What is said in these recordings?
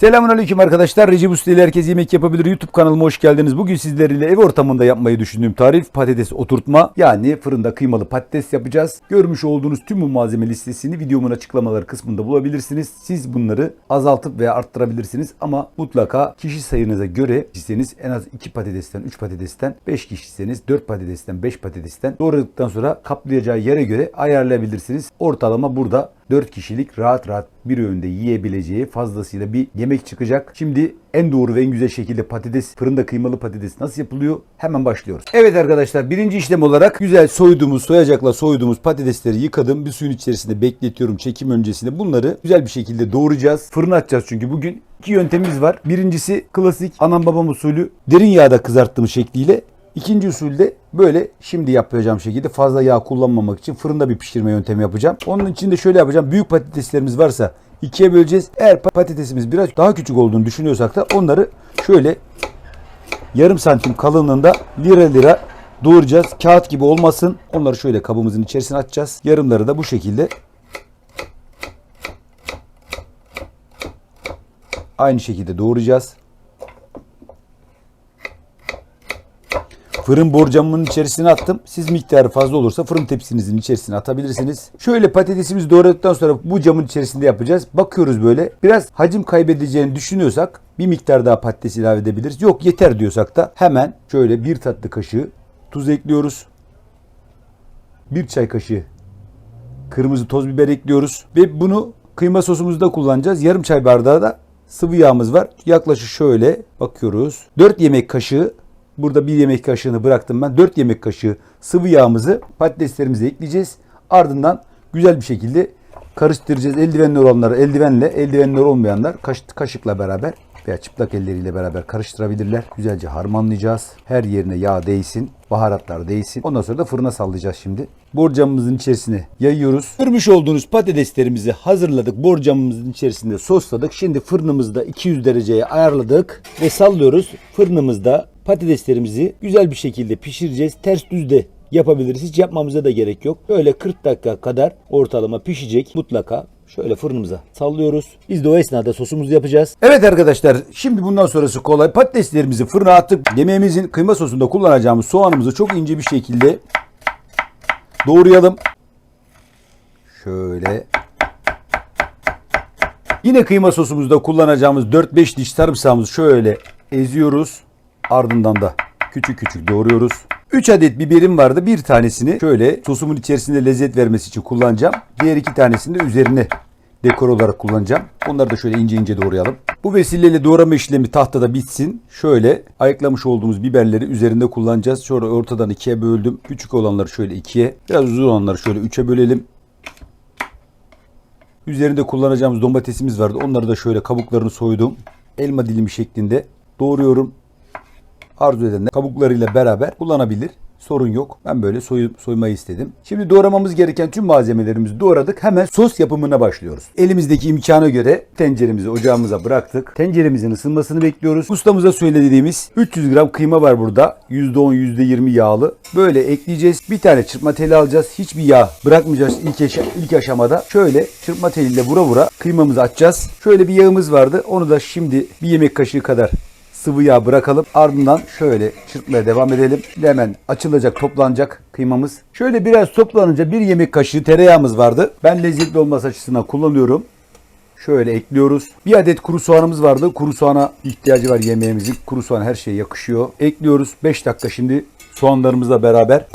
Selamünaleyküm arkadaşlar. Recep Usta ile herkes yemek yapabilir. YouTube kanalıma hoş geldiniz. Bugün sizlerle ev ortamında yapmayı düşündüğüm tarif patates oturtma yani fırında kıymalı patates yapacağız. Görmüş olduğunuz tüm bu malzeme listesini videomun açıklamaları kısmında bulabilirsiniz. Siz bunları azaltıp veya arttırabilirsiniz ama mutlaka kişi sayınıza göre kişiseniz en az 2 patatesten 3 patatesten 5 kişiseniz 4 patatesten 5 patatesten doğradıktan sonra kaplayacağı yere göre ayarlayabilirsiniz. Ortalama burada 4 kişilik rahat rahat bir öğünde yiyebileceği fazlasıyla bir yemek çıkacak. Şimdi en doğru ve en güzel şekilde patates, fırında kıymalı patates nasıl yapılıyor? Hemen başlıyoruz. Evet arkadaşlar birinci işlem olarak güzel soyduğumuz, soyacakla soyduğumuz patatesleri yıkadım. Bir suyun içerisinde bekletiyorum çekim öncesinde. Bunları güzel bir şekilde doğrayacağız. Fırına atacağız çünkü bugün iki yöntemimiz var. Birincisi klasik anam babam usulü derin yağda kızarttığımız şekliyle İkinci usulde böyle şimdi yapacağım şekilde fazla yağ kullanmamak için fırında bir pişirme yöntemi yapacağım. Onun için de şöyle yapacağım. Büyük patateslerimiz varsa ikiye böleceğiz. Eğer pa- patatesimiz biraz daha küçük olduğunu düşünüyorsak da onları şöyle yarım santim kalınlığında lira lira doğrayacağız. Kağıt gibi olmasın. Onları şöyle kabımızın içerisine atacağız. Yarımları da bu şekilde aynı şekilde doğrayacağız. Fırın borcamının içerisine attım. Siz miktarı fazla olursa fırın tepsinizin içerisine atabilirsiniz. Şöyle patatesimizi doğradıktan sonra bu camın içerisinde yapacağız. Bakıyoruz böyle. Biraz hacim kaybedeceğini düşünüyorsak bir miktar daha patates ilave edebiliriz. Yok yeter diyorsak da hemen şöyle bir tatlı kaşığı tuz ekliyoruz. Bir çay kaşığı kırmızı toz biber ekliyoruz. Ve bunu kıyma sosumuzda kullanacağız. Yarım çay bardağı da sıvı yağımız var. Yaklaşık şöyle bakıyoruz. 4 yemek kaşığı Burada bir yemek kaşığını bıraktım ben. 4 yemek kaşığı sıvı yağımızı patateslerimize ekleyeceğiz. Ardından güzel bir şekilde karıştıracağız. Eldivenli olanları eldivenle, eldivenli olmayanlar kaş, kaşıkla beraber veya çıplak elleriyle beraber karıştırabilirler. Güzelce harmanlayacağız. Her yerine yağ değsin, baharatlar değsin. Ondan sonra da fırına sallayacağız şimdi. Borcamımızın içerisine yayıyoruz. Görmüş olduğunuz patateslerimizi hazırladık. Borcamımızın içerisinde sosladık. Şimdi fırınımızda 200 dereceye ayarladık ve sallıyoruz. Fırınımızda patateslerimizi güzel bir şekilde pişireceğiz. Ters düzde yapabiliriz. Hiç yapmamıza da gerek yok. Böyle 40 dakika kadar ortalama pişecek mutlaka. Şöyle fırınımıza sallıyoruz. Biz de o esnada sosumuzu yapacağız. Evet arkadaşlar şimdi bundan sonrası kolay. Patateslerimizi fırına attık. Yemeğimizin kıyma sosunda kullanacağımız soğanımızı çok ince bir şekilde doğrayalım. Şöyle. Yine kıyma sosumuzda kullanacağımız 4-5 diş sarımsağımızı şöyle eziyoruz. Ardından da küçük küçük doğruyoruz. 3 adet biberim vardı. Bir tanesini şöyle sosumun içerisinde lezzet vermesi için kullanacağım. Diğer iki tanesini de üzerine dekor olarak kullanacağım. Onları da şöyle ince ince doğrayalım. Bu vesileyle doğrama işlemi tahtada bitsin. Şöyle ayıklamış olduğumuz biberleri üzerinde kullanacağız. Sonra ortadan ikiye böldüm. Küçük olanları şöyle ikiye, biraz uzun olanları şöyle üçe bölelim. Üzerinde kullanacağımız domatesimiz vardı. Onları da şöyle kabuklarını soydum. Elma dilimi şeklinde doğruyorum. Arzu edenler kabuklarıyla beraber kullanabilir. Sorun yok. Ben böyle soy, soymayı istedim. Şimdi doğramamız gereken tüm malzemelerimizi doğradık. Hemen sos yapımına başlıyoruz. Elimizdeki imkana göre tenceremizi ocağımıza bıraktık. Tenceremizin ısınmasını bekliyoruz. Ustamıza söylediğimiz 300 gram kıyma var burada. %10 %20 yağlı. Böyle ekleyeceğiz. Bir tane çırpma teli alacağız. Hiçbir yağ bırakmayacağız ilk, aşa- ilk aşamada. Şöyle çırpma teliyle vura vura kıymamızı açacağız. Şöyle bir yağımız vardı. Onu da şimdi bir yemek kaşığı kadar sıvı yağ bırakalım. Ardından şöyle çırpmaya devam edelim. Hemen açılacak, toplanacak kıymamız. Şöyle biraz toplanınca bir yemek kaşığı tereyağımız vardı. Ben lezzetli olması açısından kullanıyorum. Şöyle ekliyoruz. Bir adet kuru soğanımız vardı. Kuru soğana ihtiyacı var yemeğimizin. Kuru soğan her şeye yakışıyor. Ekliyoruz. 5 dakika şimdi soğanlarımızla beraber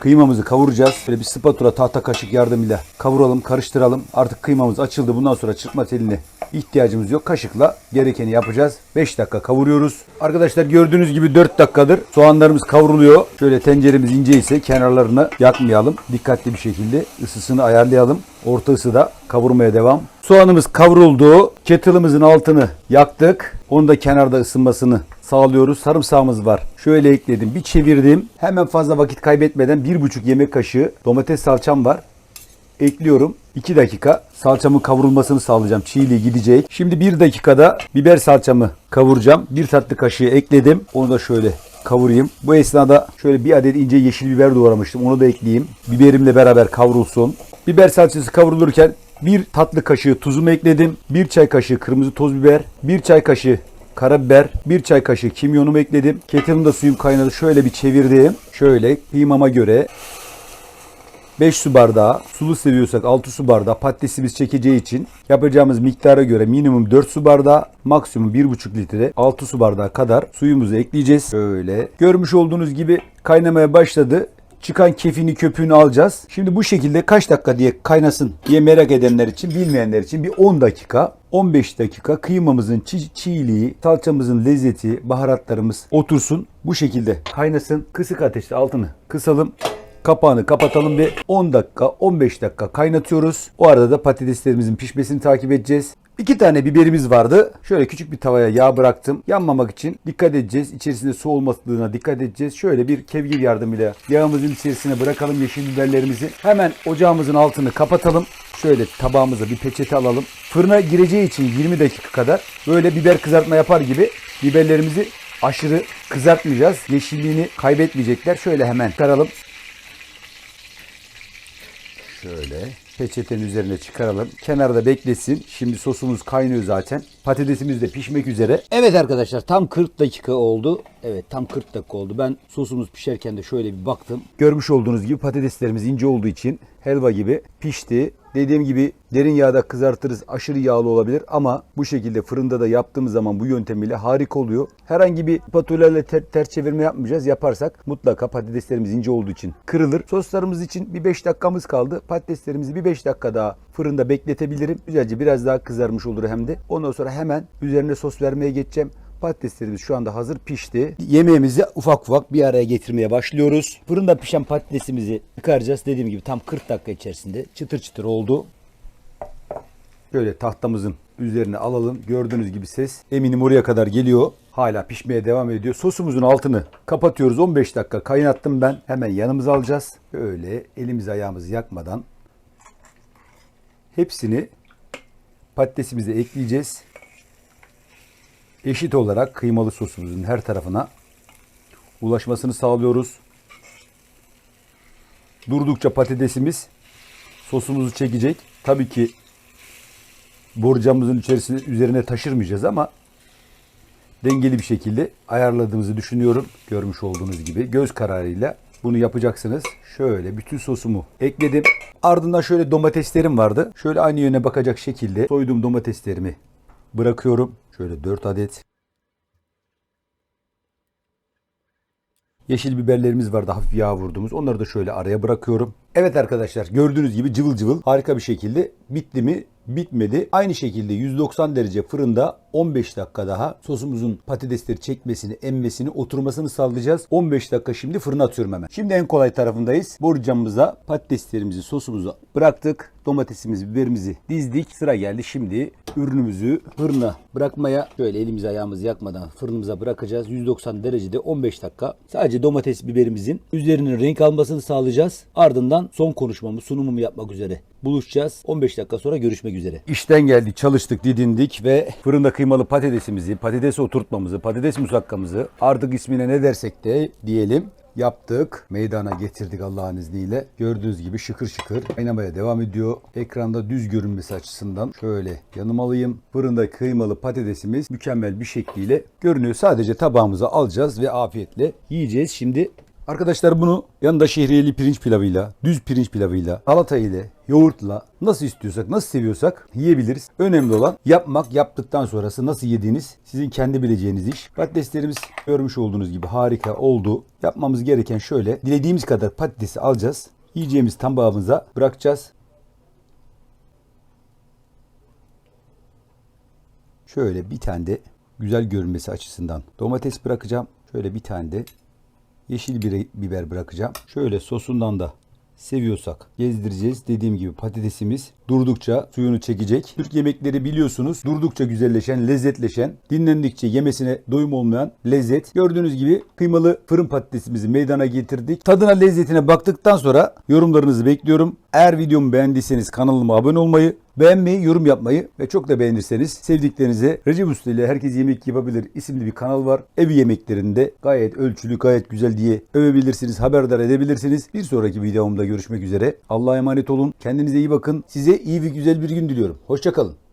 kıymamızı kavuracağız. Böyle bir spatula tahta kaşık yardımıyla kavuralım, karıştıralım. Artık kıymamız açıldı. Bundan sonra çırpma teline ihtiyacımız yok. Kaşıkla gerekeni yapacağız. 5 dakika kavuruyoruz. Arkadaşlar gördüğünüz gibi 4 dakikadır soğanlarımız kavruluyor. Şöyle tenceremiz ince ise kenarlarını yakmayalım. Dikkatli bir şekilde ısısını ayarlayalım. Orta ısıda kavurmaya devam. Soğanımız kavruldu. Kettle'ımızın altını yaktık. Onu da kenarda ısınmasını sağlıyoruz. Sarımsağımız var. Şöyle ekledim. Bir çevirdim. Hemen fazla vakit kaybetmeden 1,5 yemek kaşığı domates salçam var. Ekliyorum. 2 dakika salçamın kavrulmasını sağlayacağım. Çiğliği gidecek. Şimdi 1 dakikada biber salçamı kavuracağım. 1 tatlı kaşığı ekledim. Onu da şöyle kavurayım. Bu esnada şöyle bir adet ince yeşil biber doğramıştım. Onu da ekleyeyim. Biberimle beraber kavrulsun. Biber salçası kavrulurken Bir tatlı kaşığı tuzumu ekledim. Bir çay kaşığı kırmızı toz biber. Bir çay kaşığı karabiber, bir çay kaşığı kimyonumu ekledim. Kettle'ımda suyum kaynadı. Şöyle bir çevirdim. Şöyle kıymama göre 5 su bardağı, sulu seviyorsak 6 su bardağı patatesimiz çekeceği için yapacağımız miktara göre minimum 4 su bardağı, maksimum 1,5 litre 6 su bardağı kadar suyumuzu ekleyeceğiz. Böyle. Görmüş olduğunuz gibi kaynamaya başladı. Çıkan kefini köpüğünü alacağız. Şimdi bu şekilde kaç dakika diye kaynasın diye merak edenler için, bilmeyenler için bir 10 dakika, 15 dakika kıymamızın çi- çiğliği, salçamızın lezzeti, baharatlarımız otursun. Bu şekilde kaynasın. Kısık ateşte altını kısalım. Kapağını kapatalım ve 10 dakika 15 dakika kaynatıyoruz. O arada da patateslerimizin pişmesini takip edeceğiz. İki tane biberimiz vardı. Şöyle küçük bir tavaya yağ bıraktım. Yanmamak için dikkat edeceğiz. İçerisinde su olmadığına dikkat edeceğiz. Şöyle bir kevgir yardımıyla yağımızın içerisine bırakalım yeşil biberlerimizi. Hemen ocağımızın altını kapatalım. Şöyle tabağımıza bir peçete alalım. Fırına gireceği için 20 dakika kadar böyle biber kızartma yapar gibi biberlerimizi aşırı kızartmayacağız. Yeşilliğini kaybetmeyecekler. Şöyle hemen çıkaralım. Şöyle peçetenin üzerine çıkaralım. Kenarda beklesin. Şimdi sosumuz kaynıyor zaten. Patatesimiz de pişmek üzere. Evet arkadaşlar tam 40 dakika oldu. Evet tam 40 dakika oldu. Ben sosumuz pişerken de şöyle bir baktım. Görmüş olduğunuz gibi patateslerimiz ince olduğu için helva gibi pişti. Dediğim gibi derin yağda kızartırız. Aşırı yağlı olabilir ama bu şekilde fırında da yaptığımız zaman bu yöntemiyle harika oluyor. Herhangi bir spatulayla ter, ters çevirme yapmayacağız. Yaparsak mutlaka patateslerimiz ince olduğu için kırılır. Soslarımız için bir 5 dakikamız kaldı. Patateslerimizi bir 5 dakika daha fırında bekletebilirim. Güzelce biraz daha kızarmış olur hem de. Ondan sonra hemen üzerine sos vermeye geçeceğim. Patateslerimiz şu anda hazır pişti. Yemeğimizi ufak ufak bir araya getirmeye başlıyoruz. Fırında pişen patatesimizi çıkaracağız. Dediğim gibi tam 40 dakika içerisinde çıtır çıtır oldu. Şöyle tahtamızın üzerine alalım. Gördüğünüz gibi ses eminim oraya kadar geliyor. Hala pişmeye devam ediyor. Sosumuzun altını kapatıyoruz. 15 dakika kaynattım ben. Hemen yanımıza alacağız. Böyle elimizi ayağımızı yakmadan hepsini patatesimize ekleyeceğiz. Eşit olarak kıymalı sosumuzun her tarafına ulaşmasını sağlıyoruz. Durdukça patatesimiz sosumuzu çekecek. Tabii ki borcamımızın içerisine üzerine taşırmayacağız ama dengeli bir şekilde ayarladığımızı düşünüyorum. Görmüş olduğunuz gibi göz kararıyla bunu yapacaksınız. Şöyle bütün sosumu ekledim. Ardından şöyle domateslerim vardı. Şöyle aynı yöne bakacak şekilde soyduğum domateslerimi bırakıyorum. Şöyle 4 adet. Yeşil biberlerimiz vardı hafif yağ vurduğumuz. Onları da şöyle araya bırakıyorum. Evet arkadaşlar gördüğünüz gibi cıvıl cıvıl harika bir şekilde bitti mi? Bitmedi. Aynı şekilde 190 derece fırında 15 dakika daha sosumuzun patatesleri çekmesini, emmesini, oturmasını sağlayacağız. 15 dakika şimdi fırına atıyorum hemen. Şimdi en kolay tarafındayız. Borcamımıza patateslerimizi, sosumuzu bıraktık. Domatesimizi, biberimizi dizdik. Sıra geldi şimdi ürünümüzü fırına bırakmaya. Şöyle elimizi ayağımızı yakmadan fırınımıza bırakacağız. 190 derecede 15 dakika. Sadece domates biberimizin üzerinin renk almasını sağlayacağız. Ardından son konuşmamı, sunumumu yapmak üzere buluşacağız. 15 dakika sonra görüşmek üzere. İşten geldik, çalıştık, didindik ve fırında kıymalı patatesimizi, patates oturtmamızı, patates musakkamızı artık ismine ne dersek de diyelim yaptık. Meydana getirdik Allah'ın izniyle. Gördüğünüz gibi şıkır şıkır kaynamaya devam ediyor. Ekranda düz görünmesi açısından şöyle yanıma alayım. Fırında kıymalı patatesimiz mükemmel bir şekliyle görünüyor. Sadece tabağımıza alacağız ve afiyetle yiyeceğiz. Şimdi Arkadaşlar bunu yanında şehriyeli pirinç pilavıyla, düz pirinç pilavıyla, salata ile, yoğurtla nasıl istiyorsak, nasıl seviyorsak yiyebiliriz. Önemli olan yapmak, yaptıktan sonrası nasıl yediğiniz sizin kendi bileceğiniz iş. Patateslerimiz görmüş olduğunuz gibi harika oldu. Yapmamız gereken şöyle, dilediğimiz kadar patatesi alacağız. Yiyeceğimiz tabağımıza bırakacağız. Şöyle bir tane de güzel görünmesi açısından domates bırakacağım. Şöyle bir tane de yeşil biber bırakacağım. Şöyle sosundan da seviyorsak gezdireceğiz. Dediğim gibi patatesimiz durdukça suyunu çekecek. Türk yemekleri biliyorsunuz durdukça güzelleşen, lezzetleşen, dinlendikçe yemesine doyum olmayan lezzet. Gördüğünüz gibi kıymalı fırın patatesimizi meydana getirdik. Tadına lezzetine baktıktan sonra yorumlarınızı bekliyorum. Eğer videomu beğendiyseniz kanalıma abone olmayı, beğenmeyi, yorum yapmayı ve çok da beğenirseniz sevdiklerinize Recep Usta ile Herkes Yemek Yapabilir isimli bir kanal var. Ev yemeklerinde gayet ölçülü, gayet güzel diye övebilirsiniz, haberdar edebilirsiniz. Bir sonraki videomda görüşmek üzere. Allah'a emanet olun. Kendinize iyi bakın. Size iyi ve güzel bir gün diliyorum. Hoşçakalın.